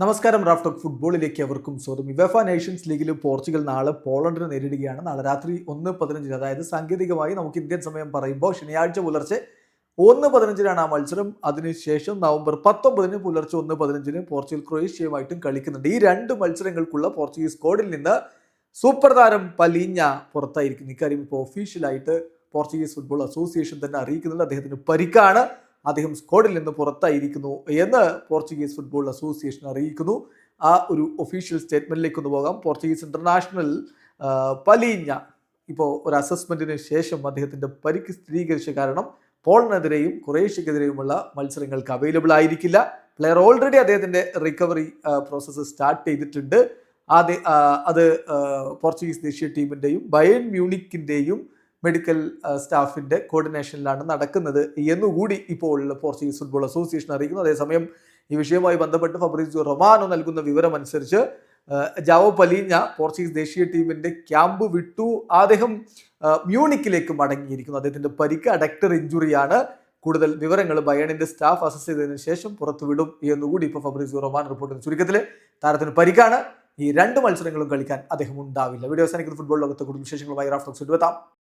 നമസ്കാരം റാഫ്റ്റോക്ക് ഫുട്ബോളിലേക്ക് അവർക്കും സ്വാഗതം. വിവഫ നേഷൻസ് ലീഗിൽ പോർച്ചുഗൽ നാളെ പോളണ്ടിനെ നേരിടുകയാണ്. നാളെ രാത്രി ഒന്ന് പതിനഞ്ചിന് അതായത് സാങ്കേതികമായി നമുക്ക് ഇന്ത്യൻ സമയം പറയുമ്പോൾ ശനിയാഴ്ച പുലർച്ചെ ഒന്ന് പതിനഞ്ചിനാണ് ആ മത്സരം. അതിനുശേഷം നവംബർ പത്തൊമ്പതിന് പുലർച്ചെ ഒന്ന് പതിനഞ്ചിന് പോർച്ചുഗൽ ക്രൊയേഷ്യയുമായിട്ടും കളിക്കുന്നുണ്ട്. ഈ രണ്ട് മത്സരങ്ങൾക്കുള്ള പോർച്ചുഗീസ് സ്ക്വാഡിൽ നിന്ന് സൂപ്പർ താരം പലീഞ്ഞ പുറത്തായിരിക്കുന്നു ഇക്കാര്യം ഇപ്പോൾ ഒഫീഷ്യലായിട്ട് പോർച്ചുഗീസ് ഫുട്ബോൾ അസോസിയേഷൻ തന്നെ അറിയിക്കുന്നുണ്ട്. അദ്ദേഹത്തിന് പരിക്കാണ്. അദ്ദേഹം സ്ക്വാഡിൽ നിന്ന് പുറത്തായിരിക്കുന്നു എന്ന് പോർച്ചുഗീസ് ഫുട്ബോൾ അസോസിയേഷൻ അറിയിക്കുന്നു. ആ ഒരു ഒഫീഷ്യൽ സ്റ്റേറ്റ്മെന്റിലേക്ക് ഒന്ന് പോകാം. പോർച്ചുഗീസ് ഇന്റർനാഷണൽ പലീഞ്ഞ ഇപ്പോൾ ഒരു അസസ്മെന്റിന് ശേഷം അദ്ദേഹത്തിന്റെ പരിക്ക് സ്ഥിരീകരിച്ച കാരണം പോളിനെതിരെയും കുറേഷ്യക്കെതിരെയുമുള്ള മത്സരങ്ങൾക്ക് അവൈലബിൾ ആയിരിക്കില്ല. പ്ലെയർ ഓൾറെഡി അദ്ദേഹത്തിന്റെ റിക്കവറി പ്രോസസ്സ് സ്റ്റാർട്ട് ചെയ്തിട്ടുണ്ട്. ആദ്യ അത് പോർച്ചുഗീസ് ദേശീയ ടീമിന്റെയും ബയൺ മ്യൂണിക്കിന്റെയും മെഡിക്കൽ സ്റ്റാഫിന്റെ കോർഡിനേഷനിലാണ് നടക്കുന്നത് എന്നുകൂടി ഇപ്പോൾ പോർച്ചുഗീസ് ഫുട്ബോൾ അസോസിയേഷൻ അറിയിക്കുന്നു. അതേസമയം ഈ വിഷയവുമായി ബന്ധപ്പെട്ട് ഫബ്രീസിയോ റൊമാനോ നൽകുന്ന വിവരം അനുസരിച്ച് ജാവോ പലീഞ്ഞ പോർച്ചുഗീസ് ദേശീയ ടീമിന്റെ ക്യാമ്പ് വിട്ടു. അദ്ദേഹം മ്യൂണിക്കിലേക്ക് മടങ്ങിയിരിക്കുന്നു. അദ്ദേഹത്തിന്റെ പരിക്ക് അഡക്ടർ ഇഞ്ചുറിയാണ് കൂടുതൽ വിവരങ്ങൾ ബയണിന്റെ സ്റ്റാഫ് അസസ് ചെയ്തതിനു ശേഷം പുറത്തുവിടും എന്നുകൂടി ഇപ്പോൾ ഫബ്രീസിയോ റൊമാൻ റിപ്പോർട്ടിന് ചുരുക്കത്തിൽ താരത്തിന് പരിക്കാണ്. ഈ രണ്ട് മത്സരങ്ങളും കളിക്കാൻ അദ്ദേഹം ഉണ്ടാവില്ല. വീഡിയോ അവസാനിക്കുന്ന ഫുട്ബോൾ ലോകത്തെ കൂടുതൽ വിശേഷങ്ങളുമായി റാഫ്റ്റോക്സ് എത്താം